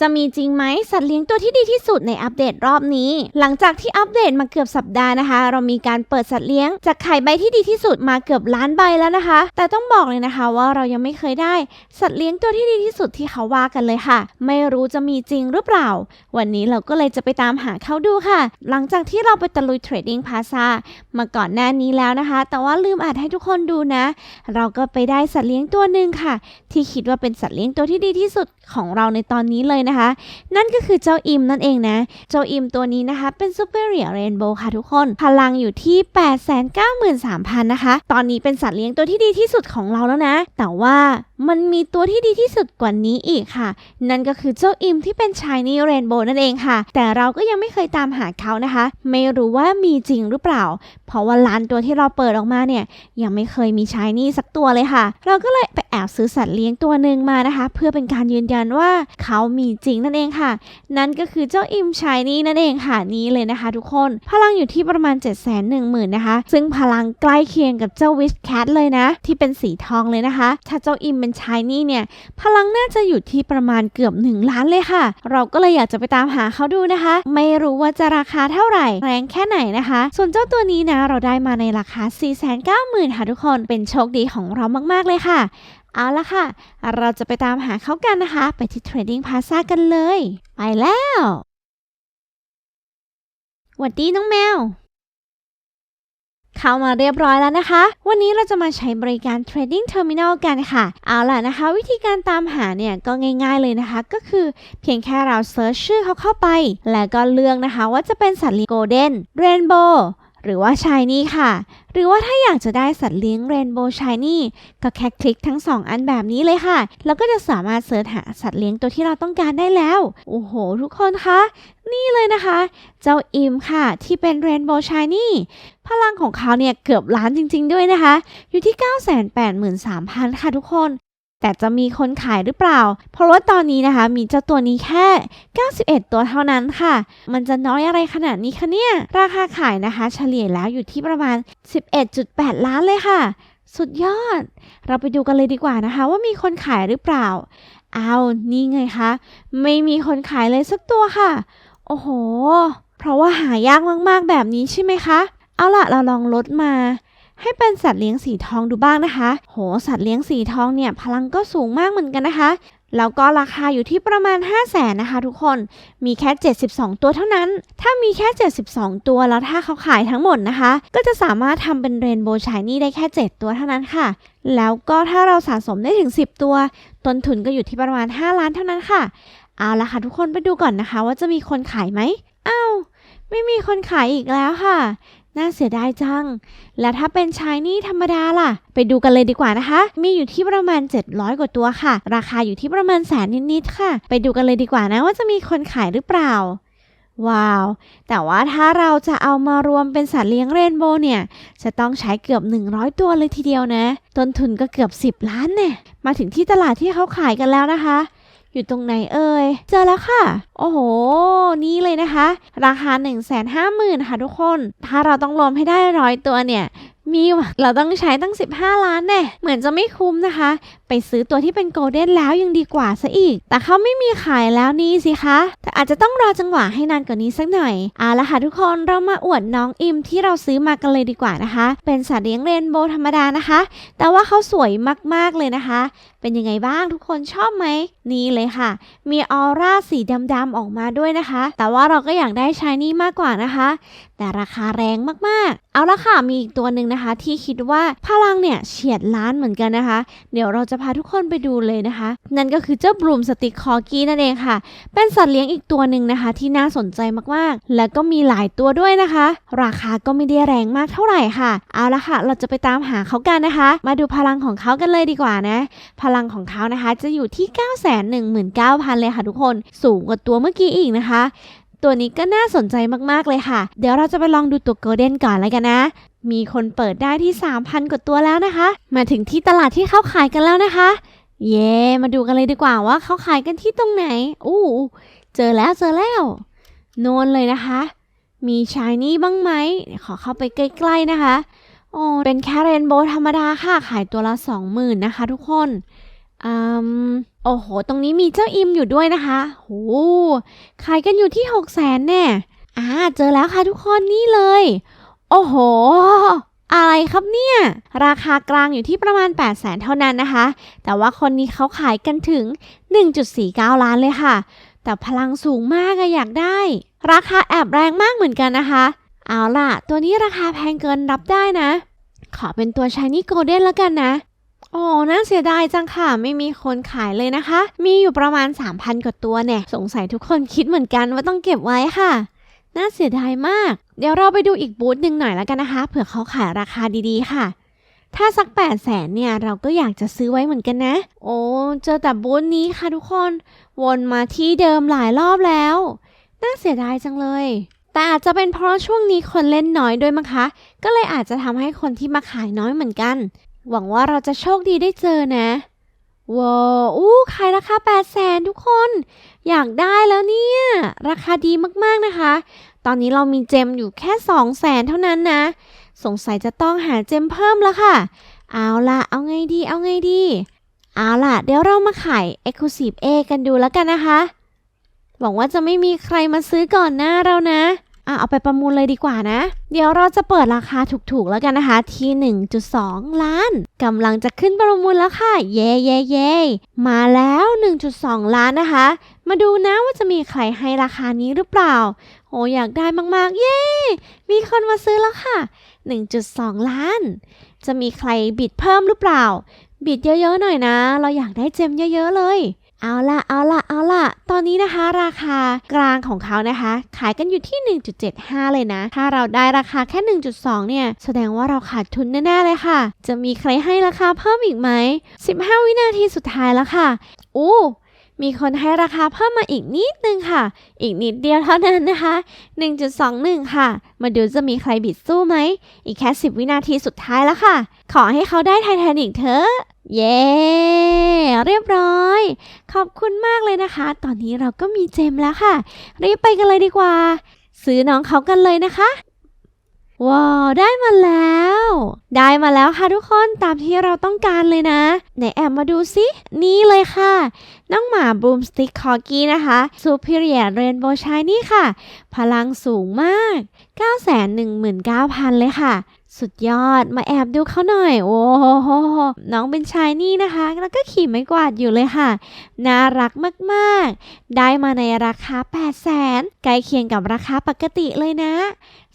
จะมีจริงไหมสัตว์เลี้ยงตัวที่ดีที่สุดในอัปเดตรอบนี้ หลังจากที่อัปเดตมาเกือบสัปดาห์นะคะ เรามีการเปิดสัตว์เลี้ยงจากไข่ใบที่ดีที่สุดมาเกือบล้านใบแล้วนะคะ แต่ต้องบอกเลยนะคะว่าเรายังไม่เคยได้ สัตว์เลี้ยงตัวที่ดีที่สุดที่เขาว่ากันเลยค่ะ ไม่รู้จะมีจริงหรือเปล่า วันนี้เราก็เลยจะไปตามหาเขาดูค่ะ หลังจากที่เราไปตะลุยเทรดดิ้งพาซามาก่อนหน้านี้แล้วนะคะ แต่ว่าลืมอัดให้ทุกคนดูนะ เราก็ไปได้สัตว์เลี้ยงตัวหนึ่งค่ะ ที่คิดว่าเป็นสัตว์เลี้ยงตัวที่ดีที่สุดของเราในตอนนี้เลยนะคะ นั่นก็คือเจ้าอิมนั่นเองนะ เจ้าอิมตัวนี้นะคะ เป็น Superior Rainbow ค่ะทุกคน พลังอยู่ที่ 893,000 นะคะ ตอนนี้เป็นสัตว์เลี้ยงตัวที่ดีที่สุดของเราแล้วนะ แต่ว่ามันมีตัวที่ดีที่สุดกว่านี้อีกค่ะ นั่นก็คือเจ้าอิมที่เป็น Shiny Rainbow นั่นเองค่ะ แต่เราก็ยังไม่เคยตามหาเขานะคะ ไม่รู้ว่ามีจริงหรือเปล่า เพราะว่าล้านตัวที่เราเปิดออกมาเนี่ย ยังไม่เคยมี Shiny สักตัวเลยค่ะ เราก็เลยไปแอบซื้อสัตว์เลี้ยงตัวหนึ่งมานะคะ เพื่อเป็นการยืนยันว่าเขามีจิงนั่นเองค่ะ นั่นก็คือเจ้าอิมชายนี่นั่นเองค่ะนี่เลยนะคะ ทุกคน พลังอยู่ที่ประมาณ 7 1 0 0 0 0นะคะ ซึ่งพลังใกล้เคียงกับเจ้าวิสแคทเลยนะ ที่เป็นสีทองเลยนะคะ ถ้าเจ้าอิมเป็นชายนี่เนี่ย พลังน่าจะอยู่ที่ประมาณเกือบ 1 ล้านเลยค่ะ เราก็เลยอยากจะไปตามหาเขาดูนะคะ ไม่รู้ว่าจะราคาเท่าไหร่ แรงแค่ไหนนะคะ ส่วนเจ้าตัวนี้นะ เราได้มาในราคา 490,000ค่ะทุกคน เป็นโชคดีของเรามาก ๆ เลยค่ะ เอาละค่ะ เราจะไปตามหาเขากันนะคะ ไปที่ Trading Plaza กันเลย ไปแล้วหวัดดีน้องแมว เข้ามาเรียบร้อยแล้วนะคะ วันนี้เราจะมาใช้บริการ Trading Terminal กันค่ะ เอาล่ะนะคะ วิธีการตามหาเนี่ยก็ง่ายๆเลยนะคะ ก็คือเพียงแค่เราเซิร์ชชื่อเขาเข้าไป แล้วก็เลือกนะคะว่าจะเป็นสัตว์เลี้ยงโกลเด้นเรนโบว์ หรือว่าชายนี่ค่ะ หรือว่าถ้าอยากจะได้สัตว์เลี้ยงเรนโบว์ชายนี่ก็แค่คลิกทั้ง 2 อันแบบนี้เลยค่ะ แล้วก็จะสามารถเสิร์ชหาสัตว์เลี้ยงตัวที่เราต้องการได้แล้ว โอ้โห ทุกคนคะ นี่เลยนะคะ เจ้าอิมค่ะ ที่เป็นเรนโบว์ชายนี่พลังของเขาเนี่ยเกือบล้านจริง ๆ ด้วยนะคะ อยู่ที่ 983,000 ค่ะทุกคน แต่จะมีคนขายหรือเปล่า เพราะว่าตอนนี้นะคะมีเจ้าตัวนี้แค่ 91 ตัวเท่านั้นค่ะ มันจะน้อยอะไรขนาดนี้คะเนี่ย ราคาขายนะคะ เฉลี่ยแล้วอยู่ที่ประมาณ 11.8 ล้านเลยค่ะ สุดยอด เราไปดูกันเลยดีกว่านะคะ ว่ามีคนขายหรือเปล่าเอานี่ไงคะ ไม่มีคนขายเลยสักตัวค่ะ โอ้โห เพราะว่าหายากมากๆแบบนี้ใช่ไหมคะ เอาล่ะ เราลองลดมา ให้เป็นสัตว์เลี้ยงสีทองดูบ้างนะคะ โห สัตว์เลี้ยงสีทองเนี่ยพลังก็สูงมากเหมือนกันนะคะ แล้วก็ราคาอยู่ที่ประมาณ 5 0 0แสนนะคะทุกคน มีแค่ 72 ตัวเท่านั้น ถ้ามีแค่ 72 ตัวแล้วถ้าเขาขายทั้งหมดนะคะ ก็จะสามารถทำเป็นเรนโบว์ชายนี่ได้แค่ 7 ตัวเท่านั้นค่ะ แล้วก็ถ้าเราสะสมได้ถึง 10 ตัว ต้นทุนก็อยู่ที่ประมาณ 5 ล้านเท่านั้นค่ะ เอาละค่ะทุกคนไปดูก่อนนะคะ ว่าจะมีคนขายไหมอ้าวไม่มีคนขายอีกแล้วค่ะ น่าเสียดายจัง แล้วถ้าเป็นชายนี่ธรรมดาล่ะ ไปดูกันเลยดีกว่านะคะ มีอยู่ที่ประมาณ 700 กว่าตัวค่ะ ราคาอยู่ที่ประมาณแสนนิดๆค่ะ ไปดูกันเลยดีกว่านะว่าจะมีคนขายหรือเปล่า ว้าว แต่ว่าถ้าเราจะเอามารวมเป็นสัตว์เลี้ยงเรนโบว์เนี่ย จะต้องใช้เกือบ 100 ตัวเลยทีเดียวนะ ต้นทุนก็เกือบ 10 ล้านเนี่ย มาถึงที่ตลาดที่เขาขายกันแล้วนะคะ อยู่ตรงไหนเอ่ย เจอแล้วค่ะ โอ้โห นี่เลยนะคะ ราคา 1 5 0 0 0 0ค่ะทุกคน ถ้าเราต้องรวมให้ได้ร้อยตัวเนี่ยมีวะเราต้องใช้ตั้ง 15 ล้านแน่ เหมือนจะไม่คุ้มนะคะไปซื้อตัวที่เป็นโกลเด้นแล้วยังดีกว่าซะอีก แต่เขาไม่มีขายแล้วนี่สิคะ แต่อาจจะต้องรอจังหวะให้นานกว่านี้สักหน่อยเอาละค่ะทุกคนเรามาอวดน้องอิมที่เราซื้อมากันเลยดีกว่านะคะ เป็นสัตว์เลี้ยงเรนโบว์ธรรมดานะคะ แต่ว่าเขาสวยมากๆเลยนะคะ เป็นยังไงบ้างทุกคนชอบไหมนี่เลยค่ะ มีออร่าสีดำๆออกมาด้วยนะคะ แต่ว่าเราก็อยากได้ชายนี่มากกว่านะคะ แต่ราคาแรงมากๆ เอาละค่ะมีอีกตัวหนึ่งนะคะ ที่คิดว่าพลังเนี่ยเฉียดล้านเหมือนกันนะคะ เดี๋ยวเราจะจะพาทุกคนไปดูเลยนะคะ นั่นก็คือเจ้าบลูมสติคอกี้นั่นเองค่ะ เป็นสัตว์เลี้ยงอีกตัวหนึ่งนะคะ ที่น่าสนใจมากๆ และก็มีหลายตัวด้วยนะคะ ราคาก็ไม่ได้แรงมากเท่าไหร่ค่ะ เอาละค่ะ เราจะไปตามหาเขากันนะคะ มาดูพลังของเขากันเลยดีกว่านะ พลังของเขานะคะจะอยู่ที่ 919,000 เลยค่ะทุกคน สูงกว่าตัวเมื่อกี้อีกนะคะ ตัวนี้ก็น่าสนใจมากๆเลยค่ะ เดี๋ยวเราจะไปลองดูตัวโกลเด้นก่อนเลยกันนะ มีคนเปิดได้ที่ 3,000 กว่าตัวแล้วนะคะ มาถึงที่ตลาดที่เขาขายกันแล้วนะคะ เย้มาดูกันเลยดีกว่าว่าเขาขายกันที่ตรงไหน อู้เจอแล้วเจอแล้ว โนนเลยนะคะ มีชายนี่บ้างไหม ขอเข้าไปใกล้ๆนะคะโอ้เป็นแค่เรนโบว์ธรรมดาค่ะ ขายตัวละ 20,000นะคะทุกคนอืมโอ้โห ตรงนี้มีเจ้าอิมอยู่ด้วยนะคะโหขายกันอยู่ที่ 6 0 0 0 0นแน่อ่า เจอแล้วค่ะทุกคนนี่เลย โอ้โห อะไรครับเนี่ย ราคากลางอยู่ที่ประมาณ 8 0 0แสนเท่านั้นนะคะ แต่ว่าคนนี้เขาขายกันถึง 1.49 ล้านเลยค่ะ แต่พลังสูงมากอะอยากได้ ราคาแอบแรงมากเหมือนกันนะคะ เอาล่ะ ตัวนี้ราคาแพงเกินรับได้นะ ขอเป็นตัวชายนี่โกลเด้นแล้วกันนะโอ้น่าเสียดายจังค่ะ ไม่มีคนขายเลยนะคะ มีอยู่ประมาณ 3,000 กว่าตัวเนี่ย สงสัยทุกคนคิดเหมือนกันว่าต้องเก็บไว้ค่ะ น่าเสียดายมาก เดี๋ยวเราไปดูอีกบูธหนึ่งหน่อยแล้วกันนะคะ เผื่อเขาขายราคาดีๆ ค่ะ ถ้าสัก 8 0 0แสนเนี่ย เราก็อยากจะซื้อไว้เหมือนกันนะ โอ้เจอแต่บูธนี้ค่ะทุกคน วนมาที่เดิมหลายรอบแล้ว น่าเสียดายจังเลย แต่อาจจะเป็นเพราะช่วงนี้คนเล่นน้อยด้วยมั้งคะ ก็เลยอาจจะทำให้คนที่มาขายน้อยเหมือนกัน หวังว่าเราจะโชคดีได้เจอนะ ว้าวอู้ขายราคา 8 0 0แสนทุกคน อยากได้แล้วเนี่ย ราคาดีมากๆนะคะ ตอนนี้เรามีเจมอยู่แค่ 2 0 0แสนเท่านั้นนะ สงสัยจะต้องหาเจมเพิ่มแล้วค่ะ เอาล่ะ เอาไงดี เอาไงดี เอาล่ะ เดี๋ยวเรามาขาย Exclusive A กันดูแล้วกันนะคะ หวังว่าจะไม่มีใครมาซื้อก่อนหน้าเรานะ อะเอาไปประมูลเลยดีกว่านะ เดี๋ยวเราจะเปิดราคาถูกๆแล้วกันนะคะ ที่ 1.2 ล้านกำลังจะขึ้นประมูลแล้วค่ะ เย่เย่เย่มาแล้ว 1.2 ล้านนะคะ มาดูนะว่าจะมีใครให้ราคานี้หรือเปล่าโอ้อยากได้มากๆ เย้มีคนมาซื้อแล้วค่ะ 1.2 ล้าน จะมีใครบิดเพิ่มหรือเปล่า บิดเยอะๆหน่อยนะ เราอยากได้เจมเยอะๆเลย เอาละเอาละเอาละตอนนี้นะคะ ราคากลางของเขานะคะ ขายกันอยู่ที่ 1.75 เลยนะ ถ้าเราได้ราคาแค่ 1.2 เนี่ย แสดงว่าเราขาดทุนแน่ๆเลยค่ะ จะมีใครให้ราคาเพิ่มอีกไหม 15 วินาทีสุดท้ายแล้วค่ะอู้มีคนให้ราคาเพิ่มมาอีกนิดนึงค่ะ อีกนิดเดียวเท่านั้นนะคะ 1.21 ค่ะ มาดูจะมีใครบิดสู้ไหม อีกแค่ 10 วินาทีสุดท้ายแล้วค่ะ ขอให้เขาได้ไททานิกเถอะ เย้ เรียบร้อย ขอบคุณมากเลยนะคะ ตอนนี้เราก็มีเจมแล้วค่ะ รีบไปกันเลยดีกว่า ซื้อน้องเขากันเลยนะคะ ว้าวได้มาแล้ว ได้มาแล้วค่ะทุกคนตามที่เราต้องการเลยนะ ไหนแอบมาดูสินี่เลยค่ะ น้องหมาบูมสติ๊กคอกี้นะคะ Superior Rainbow Shiny ค่ะ พลังสูงมาก 919,000 เลยค่ะ สุดยอดมาแอบดูเขาหน่อย โอ้โหน้องเป็นชายนี่นะคะ แล้วก็ขี่ไม้กวาดอยู่เลยค่ะ น่ารักมาก ๆ ได้มาในราคา 8 0 0แสนใกล้เคียงกับราคาปกติเลยนะ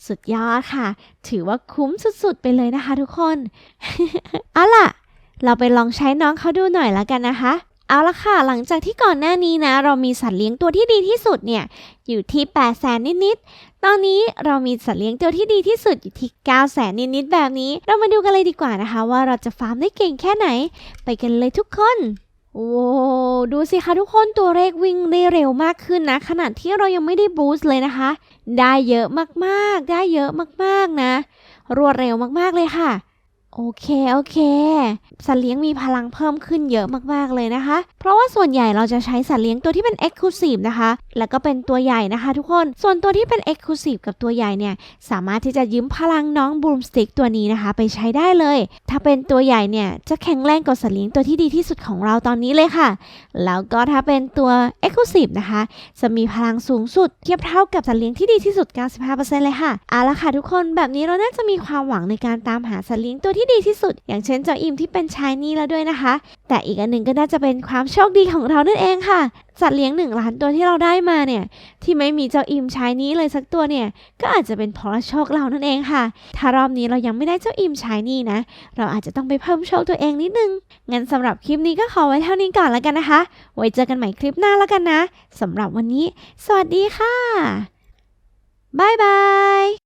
สุดยอดค่ะ ถือว่าคุ้มสุดๆไปเลยนะคะทุกคน เอาล่ะ เราไปลองใช้น้องเขาดูหน่อยแล้วกันนะคะ เอาละค่ะ หลังจากที่ก่อนหน้านี้นะ เรามีสัตว์เลี้ยงตัวที่ดีที่สุดเนี่ย อยู่ที่8แสนนิดๆ ตอนนี้เรามีสัตว์เลี้ยงตัวที่ดีที่สุดอยู่ที่9แสนนิดๆ แบบนี้ เรามาดูกันเลยดีกว่านะคะ ว่าเราจะฟาร์มได้เก่งแค่ไหน ไปกันเลยทุกคน โอ้ดูสิคะทุกคนตัวเลขวิ่งได้เร็วมากขึ้นนะ ขนาดที่เรายังไม่ได้บูสต์เลยนะคะ ได้เยอะมากๆ ได้เยอะมากๆนะ รวดเร็วมากๆเลยค่ะ โอเค โอเค สัตว์เลี้ยงมีพลังเพิ่มขึ้นเยอะมากๆเลยนะคะ เพราะว่าส่วนใหญ่เราจะใช้สัตว์เลี้ยงตัวที่เป็น Exclusive นะคะ แล้วก็เป็นตัวใหญ่นะคะทุกคน ส่วนตัวที่เป็น Exclusive กับตัวใหญ่เนี่ย สามารถที่จะยืมพลังน้องบูมสติ๊กตัวนี้นะคะ ไปใช้ได้เลย ถ้าเป็นตัวใหญ่เนี่ย จะแข็งแรงกว่าสัตว์เลี้ยงตัวที่ดีที่สุดของเราตอนนี้เลยค่ะ แล้วก็ถ้าเป็นตัว Exclusive นะคะ จะมีพลังสูงสุด เทียบเท่ากับสัตว์เลี้ยงที่ดีที่สุด 95%เลยค่ะ เอาละค่ะทุกคน แบบนี้เราน่าจะมีความหวังในการตามหาสัตว์เลี้ยงตัวที่ดีที่สุด อย่างเช่นเจ้าอิมที่เป็นชายนี่แล้วด้วยนะคะ แต่อีกอันหนึ่งก็น่าจะเป็นความโชคดีของเรานั่นเองค่ะ สัตว์เลี้ยงหนึ่งล้านตัวที่เราได้มาเนี่ย ที่ไม่มีเจ้าอิมชายนี้เลยสักตัวเนี่ย ก็อาจจะเป็นเพราะโชคเรานั่นเองค่ะ ถ้ารอบนี้เรายังไม่ได้เจ้าอิมชายนี่นะ เราอาจจะต้องไปเพิ่มโชคตัวเองนิดนึง งั้นสำหรับคลิปนี้ก็ขอไว้เท่านี้ก่อนแล้วกันนะคะ ไว้เจอกันใหม่คลิปหน้าแล้วกันนะสำหรับวันนี้ สวัสดีค่ะบายบาย